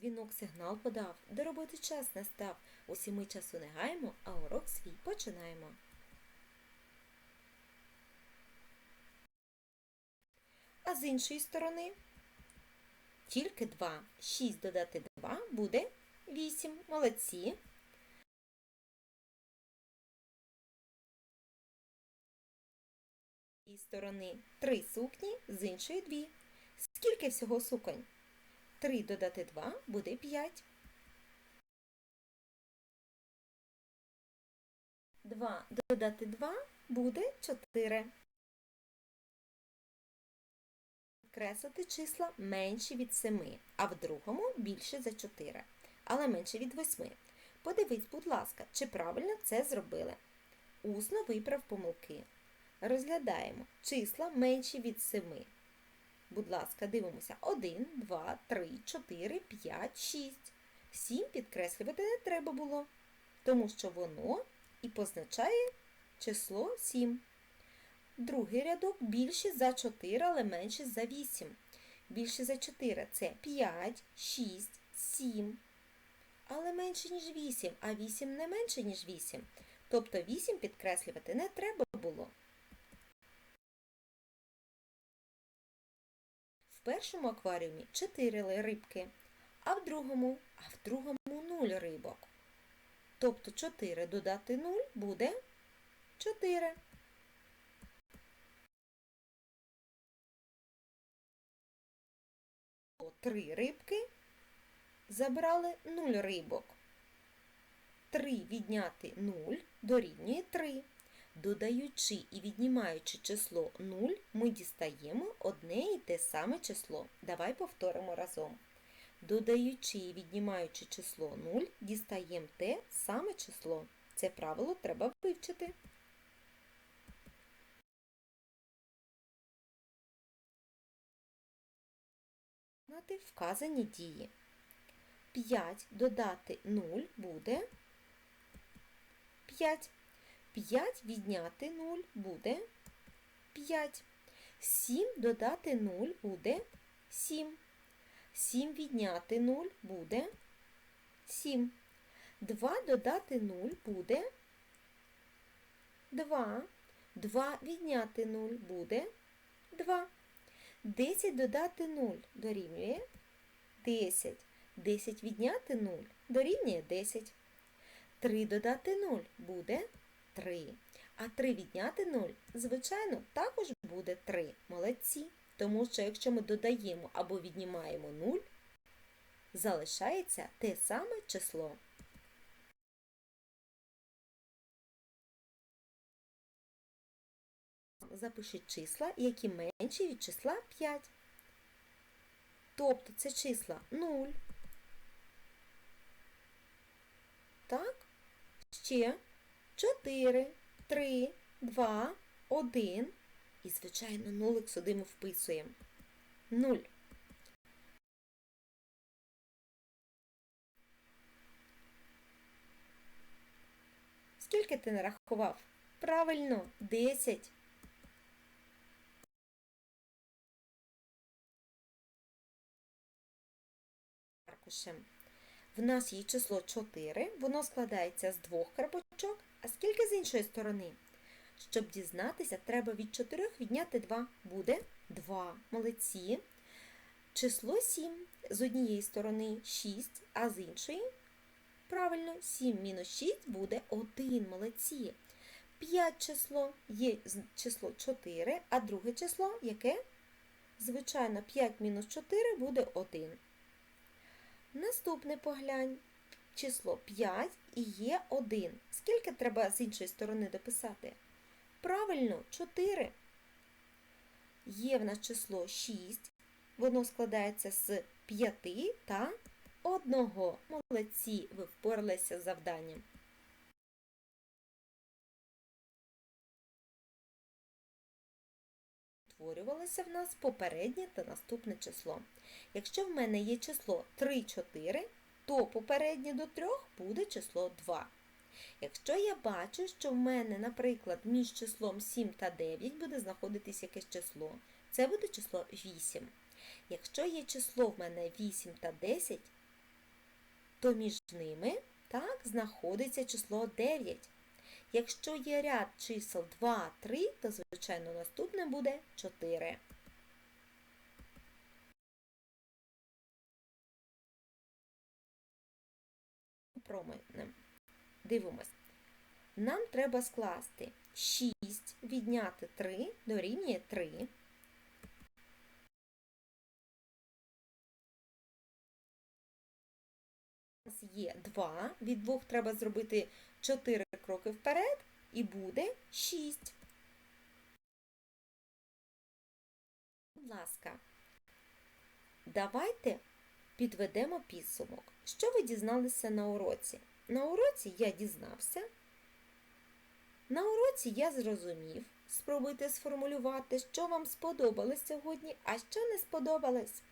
Дзвінок сигнал подав, до роботи час настав. Усі ми часу не гаємо, а урок свій починаємо. А з іншої сторони тільки 2. 6 додати 2 буде 8. Молодці. З сторони 3 сукні, з іншої 2. Скільки всього суконь? 3 додати 2 буде 5. 2 додати 2 буде 4. Креслити числа менші від 7, а в другому більше за 4, але менше від 8. Подивись, будь ласка, чи правильно це зробили. Усно виправ помилки. Розглядаємо числа менші від 7. Будь ласка, дивимося 1, 2, 3, 4, 5, 6. 7 підкреслювати не треба було, тому що воно і позначає число 7. Другий рядок більше за 4, але менше за 8. Більше за 4 це 5, 6, 7. Але менше, ніж 8, а 8 не менше, ніж 8. Тобто 8 підкреслювати не треба було. Першому акваріумі 4 рибки, а в другому, а в другому 0 рибок. Тобто 4 додати 0 буде 4. Три рибки забрали 0 рибок. 3 відняти 0 дорівнює 3. Додаючи і віднімаючи число 0, ми дістаємо одне і те саме число. Давай повторимо разом. Додаючи і віднімаючи число 0, дістаємо те саме число. Це правило треба вивчити. Вказані дії. 5 додати 0 буде 5. 5 відняти 0 буде 5. 7 додати 0 буде 7. 7 відняти 0 буде 7. 2 додати 0 буде 2. 2 відняти 0 буде 2. 10 додати 0 дорівнює 10. 10 відняти 0 дорівнює 10. 3 додати 0 буде 3. А 3 відняти 0, звичайно, також буде 3. Молодці. Тому що якщо ми додаємо або віднімаємо 0, залишається те саме число. Запишіть числа, які менші від числа 5. Тобто це числа 0. Так? Ще 4, 3, 2, 1. І, звичайно, нулик сюди ми вписуємо. 0. Скільки ти нарахував? Правильно, 10. Аркушем. В нас є число 4, воно складається з двох карпачок, а скільки з іншої сторони? Щоб дізнатися, треба від 4 відняти 2. Буде 2. Молодці. Число 7 з однієї сторони 6, а з іншої. Правильно, 7 мінус 6 буде 1. Молодці. 5 число є число 4, а друге число яке? Звичайно, 5 мінус 4 буде 1. Наступне поглянь. Число 5 і є 1. Скільки треба з іншої сторони дописати? Правильно, 4. Є в нас число 6. Воно складається з 5 та 1. Молодці, ви впоралися з завданням. Утворювалося в нас попереднє та наступне число. Якщо в мене є число 3, 4, то попереднє до 3 буде число 2. Якщо я бачу, що в мене, наприклад, між числом 7 та 9 буде знаходитись якесь число, це буде число 8. Якщо є число в мене 8 та 10, то між ними так знаходиться число 9. Якщо є ряд чисел 2, 3, то, звичайно, наступне буде 4. Променем. Дивимось. Нам треба скласти 6 відняти 3 дорівнює 3. У нас є 2, від 2 треба зробити 4 кроки вперед і буде 6. Будь ласка, давайте підведемо підсумок. Що ви дізналися на уроці? На уроці я дізнався. На уроці я зрозумів. Спробуйте сформулювати, що вам сподобалось сьогодні, а що не сподобалось.